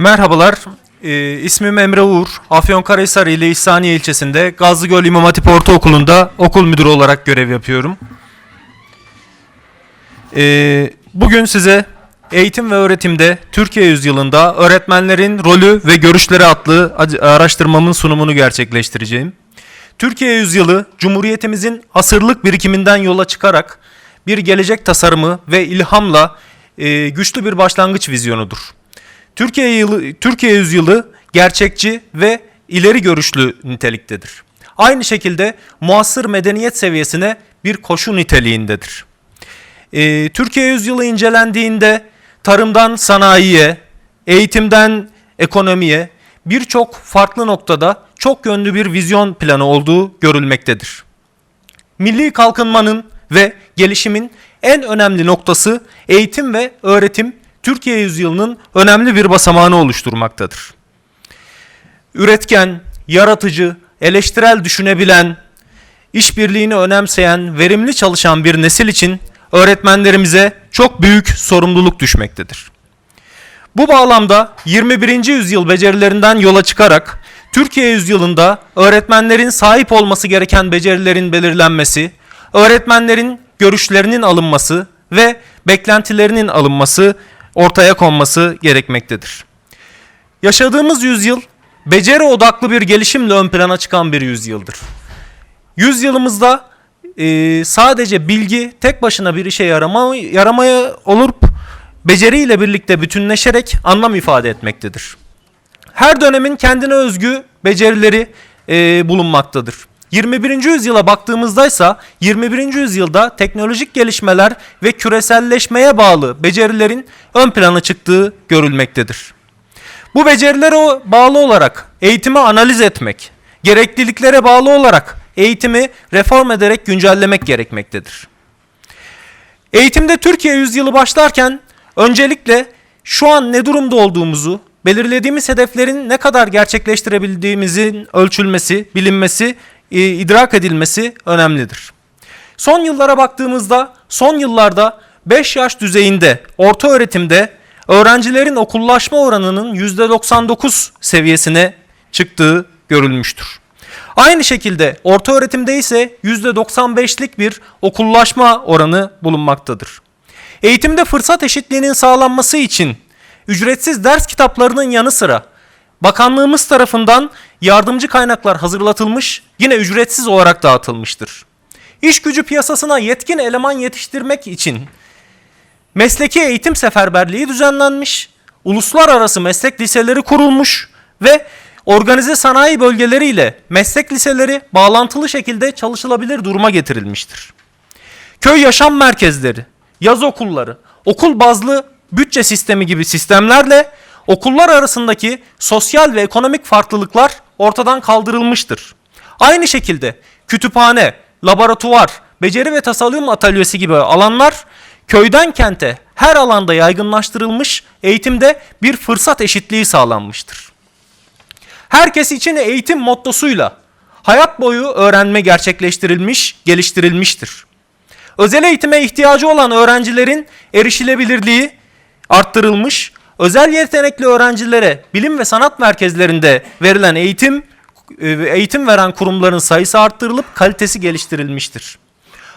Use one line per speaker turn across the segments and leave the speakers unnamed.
Merhabalar, ee, ismim Emre Uğur. Afyonkarahisar ile İhsaniye ilçesinde Gazlıgöl İmam Hatip Ortaokulu'nda okul müdürü olarak görev yapıyorum. Ee, bugün size eğitim ve öğretimde Türkiye yüzyılında öğretmenlerin rolü ve görüşleri adlı araştırmamın sunumunu gerçekleştireceğim. Türkiye yüzyılı, Cumhuriyetimizin asırlık birikiminden yola çıkarak bir gelecek tasarımı ve ilhamla e, güçlü bir başlangıç vizyonudur. Türkiye yılı, Türkiye yüzyılı gerçekçi ve ileri görüşlü niteliktedir. Aynı şekilde muasır medeniyet seviyesine bir koşu niteliğindedir. Ee, Türkiye yüzyılı incelendiğinde tarımdan sanayiye, eğitimden ekonomiye birçok farklı noktada çok yönlü bir vizyon planı olduğu görülmektedir. Milli kalkınmanın ve gelişimin en önemli noktası eğitim ve öğretim Türkiye yüzyılının önemli bir basamağını oluşturmaktadır. Üretken, yaratıcı, eleştirel düşünebilen, işbirliğini önemseyen, verimli çalışan bir nesil için öğretmenlerimize çok büyük sorumluluk düşmektedir. Bu bağlamda 21. yüzyıl becerilerinden yola çıkarak Türkiye yüzyılında öğretmenlerin sahip olması gereken becerilerin belirlenmesi, öğretmenlerin görüşlerinin alınması ve beklentilerinin alınması ortaya konması gerekmektedir. Yaşadığımız yüzyıl beceri odaklı bir gelişimle ön plana çıkan bir yüzyıldır. Yüzyılımızda e, sadece bilgi tek başına bir işe yarama, yaramaya olup beceriyle birlikte bütünleşerek anlam ifade etmektedir. Her dönemin kendine özgü becerileri e, bulunmaktadır. 21. yüzyıla baktığımızda ise 21. yüzyılda teknolojik gelişmeler ve küreselleşmeye bağlı becerilerin ön plana çıktığı görülmektedir. Bu becerilere bağlı olarak eğitimi analiz etmek, gerekliliklere bağlı olarak eğitimi reform ederek güncellemek gerekmektedir. Eğitimde Türkiye yüzyılı başlarken öncelikle şu an ne durumda olduğumuzu, belirlediğimiz hedeflerin ne kadar gerçekleştirebildiğimizin ölçülmesi, bilinmesi, idrak edilmesi önemlidir. Son yıllara baktığımızda son yıllarda 5 yaş düzeyinde orta öğretimde öğrencilerin okullaşma oranının %99 seviyesine çıktığı görülmüştür. Aynı şekilde orta öğretimde ise %95'lik bir okullaşma oranı bulunmaktadır. Eğitimde fırsat eşitliğinin sağlanması için ücretsiz ders kitaplarının yanı sıra bakanlığımız tarafından yardımcı kaynaklar hazırlatılmış, yine ücretsiz olarak dağıtılmıştır. İş gücü piyasasına yetkin eleman yetiştirmek için mesleki eğitim seferberliği düzenlenmiş, uluslararası meslek liseleri kurulmuş ve organize sanayi bölgeleriyle meslek liseleri bağlantılı şekilde çalışılabilir duruma getirilmiştir. Köy yaşam merkezleri, yaz okulları, okul bazlı bütçe sistemi gibi sistemlerle okullar arasındaki sosyal ve ekonomik farklılıklar ortadan kaldırılmıştır. Aynı şekilde kütüphane, laboratuvar, beceri ve tasarım atölyesi gibi alanlar köyden kente her alanda yaygınlaştırılmış, eğitimde bir fırsat eşitliği sağlanmıştır. Herkes için eğitim mottosuyla hayat boyu öğrenme gerçekleştirilmiş, geliştirilmiştir. Özel eğitime ihtiyacı olan öğrencilerin erişilebilirliği arttırılmış, özel yetenekli öğrencilere bilim ve sanat merkezlerinde verilen eğitim e, eğitim veren kurumların sayısı arttırılıp kalitesi geliştirilmiştir.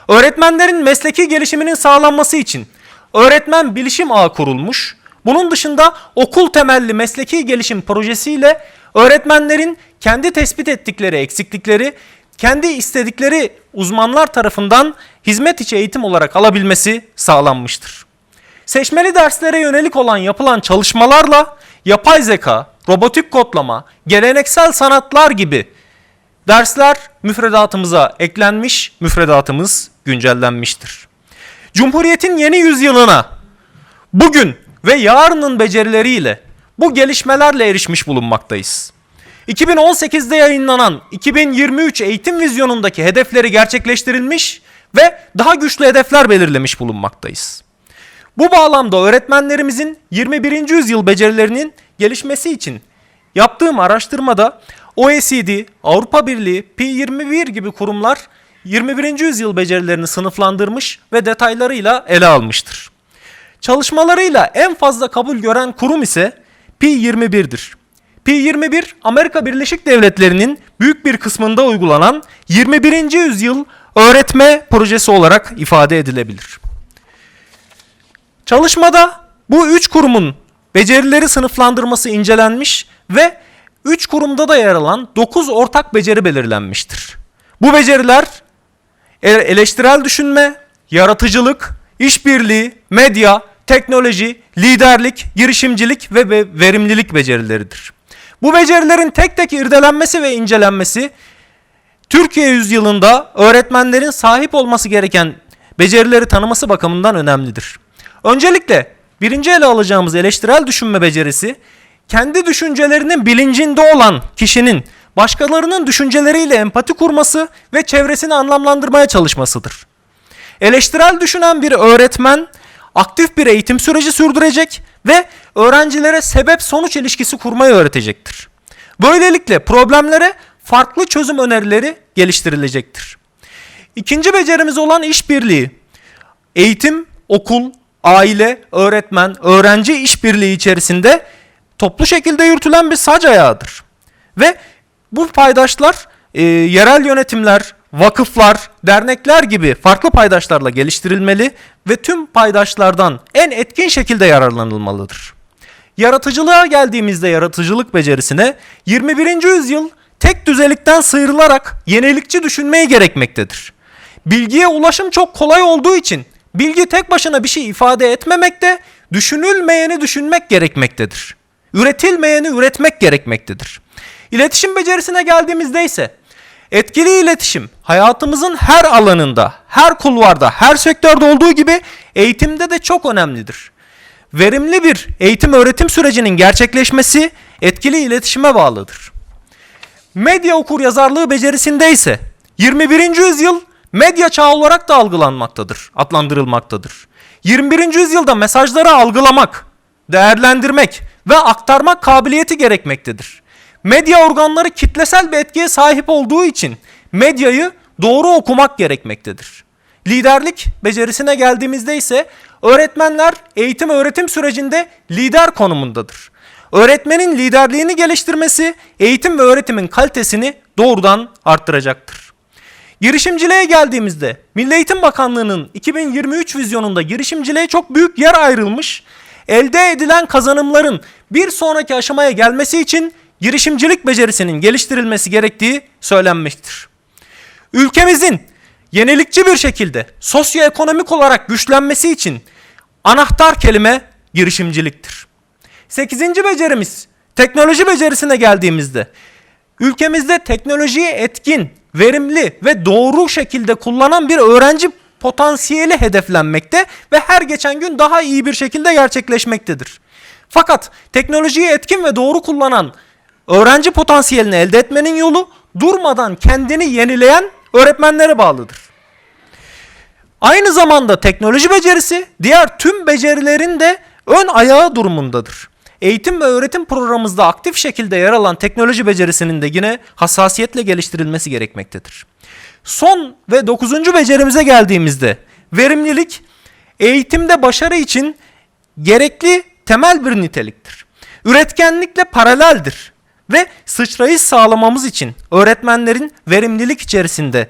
Öğretmenlerin mesleki gelişiminin sağlanması için öğretmen bilişim ağı kurulmuş. Bunun dışında okul temelli mesleki gelişim projesiyle öğretmenlerin kendi tespit ettikleri eksiklikleri kendi istedikleri uzmanlar tarafından hizmet içi eğitim olarak alabilmesi sağlanmıştır. Seçmeli derslere yönelik olan yapılan çalışmalarla yapay zeka, robotik kodlama, geleneksel sanatlar gibi dersler müfredatımıza eklenmiş, müfredatımız güncellenmiştir. Cumhuriyetin yeni yüzyılına bugün ve yarının becerileriyle bu gelişmelerle erişmiş bulunmaktayız. 2018'de yayınlanan 2023 eğitim vizyonundaki hedefleri gerçekleştirilmiş ve daha güçlü hedefler belirlemiş bulunmaktayız. Bu bağlamda öğretmenlerimizin 21. yüzyıl becerilerinin gelişmesi için yaptığım araştırmada OECD, Avrupa Birliği, P21 gibi kurumlar 21. yüzyıl becerilerini sınıflandırmış ve detaylarıyla ele almıştır. Çalışmalarıyla en fazla kabul gören kurum ise Pi 21'dir. Pi 21 Amerika Birleşik Devletleri'nin büyük bir kısmında uygulanan 21. yüzyıl öğretme projesi olarak ifade edilebilir. Çalışmada bu üç kurumun becerileri sınıflandırması incelenmiş ve üç kurumda da yer alan 9 ortak beceri belirlenmiştir. Bu beceriler e- eleştirel düşünme, yaratıcılık, işbirliği, medya, teknoloji, liderlik, girişimcilik ve verimlilik becerileridir. Bu becerilerin tek tek irdelenmesi ve incelenmesi Türkiye yüzyılında öğretmenlerin sahip olması gereken becerileri tanıması bakımından önemlidir. Öncelikle birinci ele alacağımız eleştirel düşünme becerisi, kendi düşüncelerinin bilincinde olan kişinin başkalarının düşünceleriyle empati kurması ve çevresini anlamlandırmaya çalışmasıdır. Eleştirel düşünen bir öğretmen aktif bir eğitim süreci sürdürecek ve öğrencilere sebep sonuç ilişkisi kurmayı öğretecektir. Böylelikle problemlere farklı çözüm önerileri geliştirilecektir. İkinci becerimiz olan işbirliği. Eğitim, okul, aile, öğretmen, öğrenci işbirliği içerisinde toplu şekilde yürütülen bir sac ayağıdır. Ve bu paydaşlar e, yerel yönetimler, vakıflar, dernekler gibi farklı paydaşlarla geliştirilmeli ve tüm paydaşlardan en etkin şekilde yararlanılmalıdır. Yaratıcılığa geldiğimizde yaratıcılık becerisine 21. yüzyıl tek düzelikten sıyrılarak yenilikçi düşünmeyi gerekmektedir. Bilgiye ulaşım çok kolay olduğu için bilgi tek başına bir şey ifade etmemekte, düşünülmeyeni düşünmek gerekmektedir. Üretilmeyeni üretmek gerekmektedir. İletişim becerisine geldiğimizde ise etkili iletişim hayatımızın her alanında, her kulvarda, her sektörde olduğu gibi eğitimde de çok önemlidir. Verimli bir eğitim öğretim sürecinin gerçekleşmesi etkili iletişime bağlıdır. Medya okur yazarlığı becerisinde ise 21. yüzyıl medya çağı olarak da algılanmaktadır, adlandırılmaktadır. 21. yüzyılda mesajları algılamak, değerlendirmek ve aktarmak kabiliyeti gerekmektedir. Medya organları kitlesel bir etkiye sahip olduğu için medyayı doğru okumak gerekmektedir. Liderlik becerisine geldiğimizde ise öğretmenler eğitim öğretim sürecinde lider konumundadır. Öğretmenin liderliğini geliştirmesi eğitim ve öğretimin kalitesini doğrudan arttıracaktır. Girişimciliğe geldiğimizde Milli Eğitim Bakanlığı'nın 2023 vizyonunda girişimciliğe çok büyük yer ayrılmış. Elde edilen kazanımların bir sonraki aşamaya gelmesi için girişimcilik becerisinin geliştirilmesi gerektiği söylenmiştir. Ülkemizin yenilikçi bir şekilde sosyoekonomik olarak güçlenmesi için anahtar kelime girişimciliktir. Sekizinci becerimiz teknoloji becerisine geldiğimizde ülkemizde teknolojiyi etkin, verimli ve doğru şekilde kullanan bir öğrenci potansiyeli hedeflenmekte ve her geçen gün daha iyi bir şekilde gerçekleşmektedir. Fakat teknolojiyi etkin ve doğru kullanan öğrenci potansiyelini elde etmenin yolu durmadan kendini yenileyen öğretmenlere bağlıdır. Aynı zamanda teknoloji becerisi diğer tüm becerilerin de ön ayağı durumundadır. Eğitim ve öğretim programımızda aktif şekilde yer alan teknoloji becerisinin de yine hassasiyetle geliştirilmesi gerekmektedir. Son ve dokuzuncu becerimize geldiğimizde verimlilik eğitimde başarı için gerekli temel bir niteliktir. Üretkenlikle paraleldir ve sıçrayış sağlamamız için öğretmenlerin verimlilik içerisinde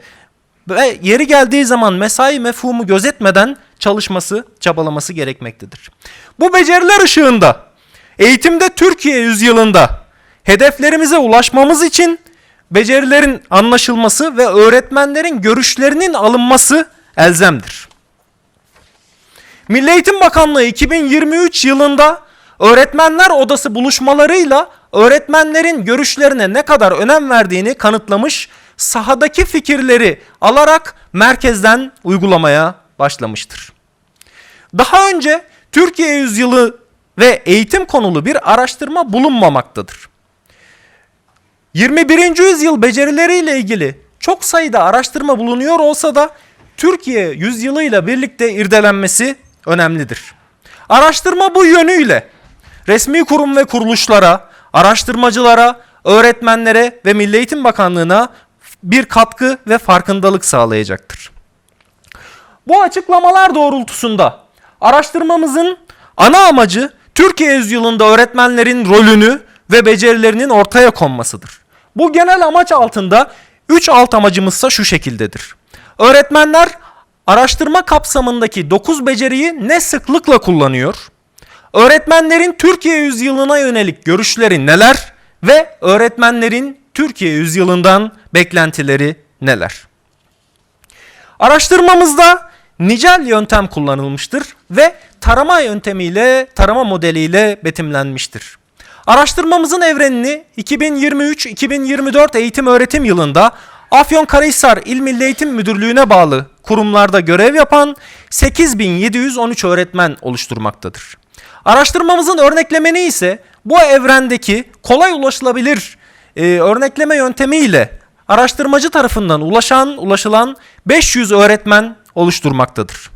ve yeri geldiği zaman mesai mefhumu gözetmeden çalışması, çabalaması gerekmektedir. Bu beceriler ışığında eğitimde Türkiye yüzyılında hedeflerimize ulaşmamız için becerilerin anlaşılması ve öğretmenlerin görüşlerinin alınması elzemdir. Milli Eğitim Bakanlığı 2023 yılında öğretmenler odası buluşmalarıyla öğretmenlerin görüşlerine ne kadar önem verdiğini kanıtlamış, sahadaki fikirleri alarak merkezden uygulamaya başlamıştır. Daha önce Türkiye yüzyılı ve eğitim konulu bir araştırma bulunmamaktadır. 21. yüzyıl becerileriyle ilgili çok sayıda araştırma bulunuyor olsa da Türkiye yüzyılıyla birlikte irdelenmesi önemlidir. Araştırma bu yönüyle resmi kurum ve kuruluşlara, araştırmacılara, öğretmenlere ve Milli Eğitim Bakanlığı'na bir katkı ve farkındalık sağlayacaktır. Bu açıklamalar doğrultusunda araştırmamızın ana amacı Türkiye yüzyılında öğretmenlerin rolünü ve becerilerinin ortaya konmasıdır. Bu genel amaç altında 3 alt amacımızsa şu şekildedir. Öğretmenler araştırma kapsamındaki 9 beceriyi ne sıklıkla kullanıyor? Öğretmenlerin Türkiye yüzyılına yönelik görüşleri neler ve öğretmenlerin Türkiye yüzyılından beklentileri neler? Araştırmamızda nicel yöntem kullanılmıştır ve tarama yöntemiyle, tarama modeliyle betimlenmiştir. Araştırmamızın evrenini 2023-2024 eğitim öğretim yılında Afyonkarahisar İl Milli Eğitim Müdürlüğü'ne bağlı kurumlarda görev yapan 8713 öğretmen oluşturmaktadır. Araştırmamızın örneklemeni ise bu evrendeki kolay ulaşılabilir e, örnekleme yöntemiyle araştırmacı tarafından ulaşan ulaşılan 500 öğretmen oluşturmaktadır.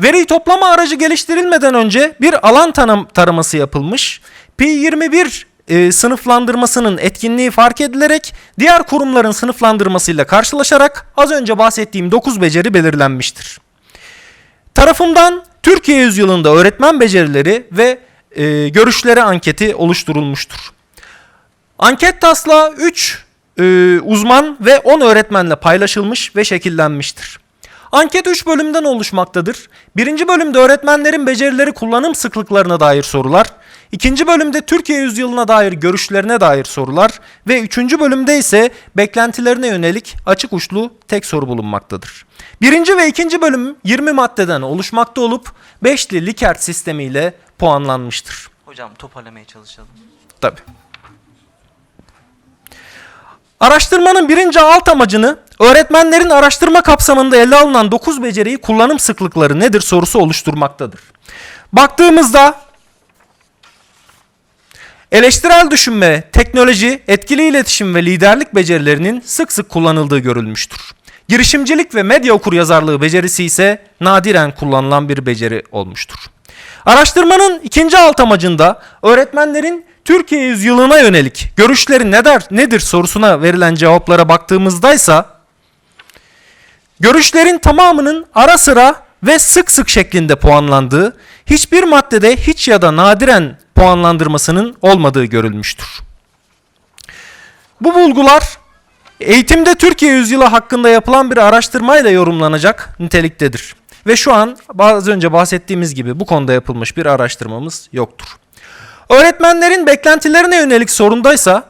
Veri toplama aracı geliştirilmeden önce bir alan tanım taraması yapılmış. P21 e, sınıflandırmasının etkinliği fark edilerek diğer kurumların sınıflandırmasıyla karşılaşarak az önce bahsettiğim 9 beceri belirlenmiştir. Tarafımdan Türkiye yüzyılında öğretmen becerileri ve e, görüşleri anketi oluşturulmuştur. Anket taslağı 3 e, uzman ve 10 öğretmenle paylaşılmış ve şekillenmiştir. Anket 3 bölümden oluşmaktadır. Birinci bölümde öğretmenlerin becerileri kullanım sıklıklarına dair sorular. İkinci bölümde Türkiye yüzyılına dair görüşlerine dair sorular. Ve üçüncü bölümde ise beklentilerine yönelik açık uçlu tek soru bulunmaktadır. Birinci ve ikinci bölüm 20 maddeden oluşmakta olup 5'li Likert sistemiyle puanlanmıştır.
Hocam toparlamaya çalışalım.
Tabii. Araştırmanın birinci alt amacını öğretmenlerin araştırma kapsamında ele alınan 9 beceriyi kullanım sıklıkları nedir sorusu oluşturmaktadır. Baktığımızda eleştirel düşünme, teknoloji, etkili iletişim ve liderlik becerilerinin sık sık kullanıldığı görülmüştür. Girişimcilik ve medya okuryazarlığı becerisi ise nadiren kullanılan bir beceri olmuştur. Araştırmanın ikinci alt amacında öğretmenlerin Türkiye yüzyılına yönelik görüşleri nedir, nedir sorusuna verilen cevaplara baktığımızdaysa görüşlerin tamamının ara sıra ve sık sık şeklinde puanlandığı, hiçbir maddede hiç ya da nadiren puanlandırmasının olmadığı görülmüştür. Bu bulgular eğitimde Türkiye yüzyılı hakkında yapılan bir araştırmayla yorumlanacak niteliktedir. Ve şu an az önce bahsettiğimiz gibi bu konuda yapılmış bir araştırmamız yoktur. Öğretmenlerin beklentilerine yönelik sorundaysa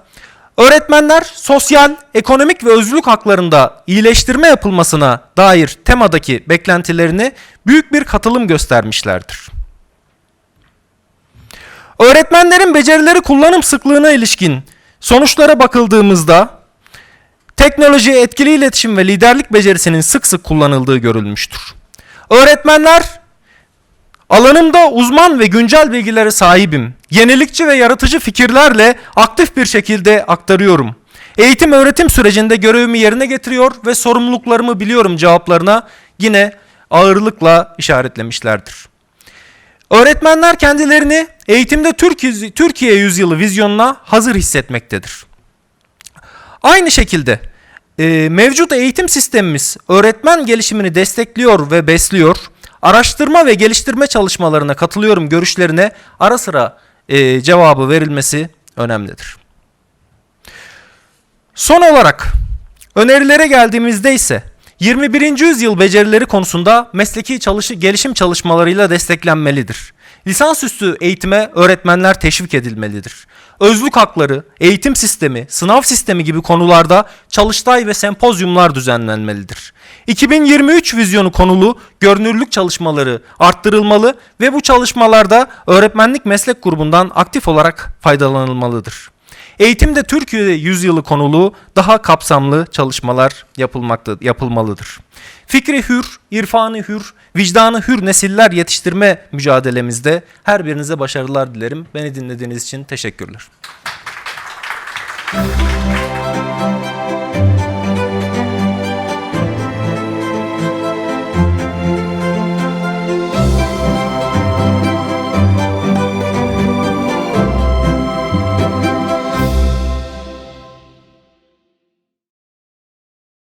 öğretmenler sosyal, ekonomik ve özlük haklarında iyileştirme yapılmasına dair temadaki beklentilerini büyük bir katılım göstermişlerdir. Öğretmenlerin becerileri kullanım sıklığına ilişkin sonuçlara bakıldığımızda teknoloji, etkili iletişim ve liderlik becerisinin sık sık kullanıldığı görülmüştür. Öğretmenler Alanımda uzman ve güncel bilgilere sahibim. Yenilikçi ve yaratıcı fikirlerle aktif bir şekilde aktarıyorum. Eğitim öğretim sürecinde görevimi yerine getiriyor ve sorumluluklarımı biliyorum cevaplarına yine ağırlıkla işaretlemişlerdir. Öğretmenler kendilerini eğitimde Türkiye, Türkiye yüzyılı vizyonuna hazır hissetmektedir. Aynı şekilde e, mevcut eğitim sistemimiz öğretmen gelişimini destekliyor ve besliyor araştırma ve geliştirme çalışmalarına katılıyorum görüşlerine ara sıra e, cevabı verilmesi önemlidir. Son olarak önerilere geldiğimizde ise 21. yüzyıl becerileri konusunda mesleki çalışı, gelişim çalışmalarıyla desteklenmelidir. Lisansüstü eğitime öğretmenler teşvik edilmelidir. Özlük hakları, eğitim sistemi, sınav sistemi gibi konularda çalıştay ve sempozyumlar düzenlenmelidir. 2023 vizyonu konulu görünürlük çalışmaları arttırılmalı ve bu çalışmalarda öğretmenlik meslek grubundan aktif olarak faydalanılmalıdır. Eğitimde Türkiye yüzyılı konulu daha kapsamlı çalışmalar yapılmakta, yapılmalıdır. Fikri hür, irfanı hür, vicdanı hür nesiller yetiştirme mücadelemizde her birinize başarılar dilerim. Beni dinlediğiniz için teşekkürler.